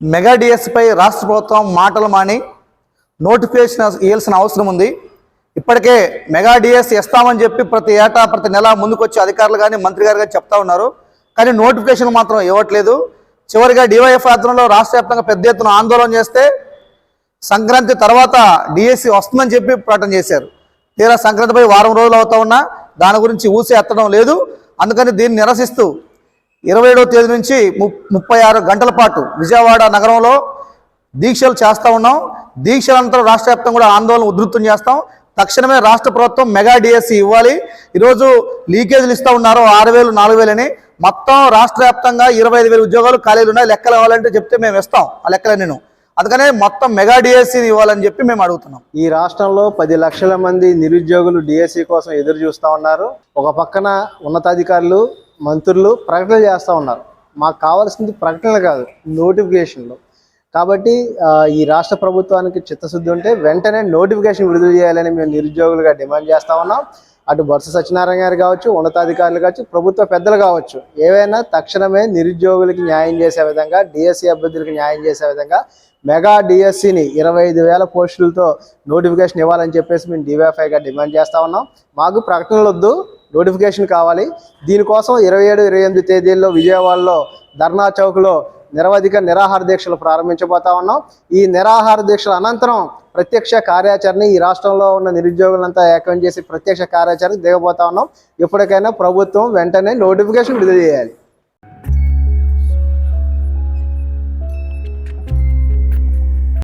Mega డిఎస్పై రాష్ట్ర ప్రభుత్వం మాటలు మాని నోటిఫికేషన్ ఇవ్వాల్సిన అవసరం ఉంది. ఇప్పటికే మెగా డిఎస్ ఇస్తామని చెప్పి ప్రతి ఏటా ప్రతి నెల ముందుకొచ్చి అధికారులు కానీ మంత్రి గారు కానీ చెప్తా ఉన్నారు. కానీ నోటిఫికేషన్ మాత్రం ఇవ్వట్లేదు. చివరిగా డివైఎఫ్ ఆధ్వర్యంలో రాష్ట్ర వ్యాప్తంగా పెద్ద ఎత్తున ఆందోళన చేస్తే సంక్రాంతి తర్వాత డిఎస్సి వస్తుందని చెప్పి ప్రకటన చేశారు. తీరా సంక్రాంతిపై వారం రోజులు అవుతా ఉన్నా దాని గురించి ఊసి ఎత్తడం లేదు. అందుకని దీన్ని నిరసిస్తూ ఇరవై ఏడవ తేదీ నుంచి ముప్పై ఆరు గంటల పాటు విజయవాడ నగరంలో దీక్షలు చేస్తూ ఉన్నాం. దీక్షలంతా రాష్ట్ర వ్యాప్తంగా కూడా ఆందోళన ఉధృతం చేస్తాం. తక్షణమే రాష్ట్ర ప్రభుత్వం మెగా డిఎస్సి ఇవ్వాలి. ఈరోజు లీకేజీలు ఇస్తూ ఉన్నారు. ఆరు వేలు నాలుగు వేలని మొత్తం రాష్ట్ర వ్యాప్తంగా ఇరవై ఐదు వేల ఉద్యోగాలు ఖాళీలు ఉన్నాయి. లెక్కలు ఇవ్వాలంటే చెప్తే మేము ఇస్తాం. ఆ లెక్కలు నేను. అందుకనే మొత్తం మెగా డిఎస్సిని ఇవ్వాలని చెప్పి మేము అడుగుతున్నాం. ఈ రాష్ట్రంలో పది లక్షల మంది నిరుద్యోగులు డిఎస్సి కోసం ఎదురు చూస్తూ ఉన్నారు. ఒక పక్కన ఉన్నతాధికారులు మంత్రులు ప్రకటనలు చేస్తూ ఉన్నారు. మాకు కావాల్సింది ప్రకటనలు కాదు నోటిఫికేషన్లు కాబట్టి ఈ రాష్ట్ర ప్రభుత్వానికి చిత్తశుద్ధి ఉంటే వెంటనే నోటిఫికేషన్ విడుదల చేయాలని మేము నిరుద్యోగులుగా డిమాండ్ చేస్తూ ఉన్నాం. అటు బొత్స సత్యనారాయణ గారు కావచ్చు ఉన్నతాధికారులు కావచ్చు ప్రభుత్వ పెద్దలు కావచ్చు ఏవైనా తక్షణమే నిరుద్యోగులకి న్యాయం చేసే విధంగా డిఎస్సి అభ్యర్థులకు న్యాయం చేసే విధంగా మెగా డిఎస్సిని ఇరవై ఐదు వేల పోస్టులతో నోటిఫికేషన్ ఇవ్వాలని చెప్పేసి మేము డివైఫైగా డిమాండ్ చేస్తూ ఉన్నాం. మాకు ప్రకటనలు వద్దు నోటిఫికేషన్ కావాలి. దీనికోసం ఇరవై ఏడు ఇరవై ఎనిమిది తేదీల్లో విజయవాడలో ధర్నా చౌక్లో నిరవధిక నిరాహార దీక్షలు ప్రారంభించబోతా ఉన్నాం. ఈ నిరాహార దీక్షల అనంతరం ప్రత్యక్ష కార్యాచరణ ఈ రాష్ట్రంలో ఉన్న నిరుద్యోగులంతా ఏకం చేసి ప్రత్యక్ష కార్యాచరణ దిగబోతా ఉన్నాం. ఇప్పటికైనా ప్రభుత్వం వెంటనే నోటిఫికేషన్ విడుదల చేయాలి.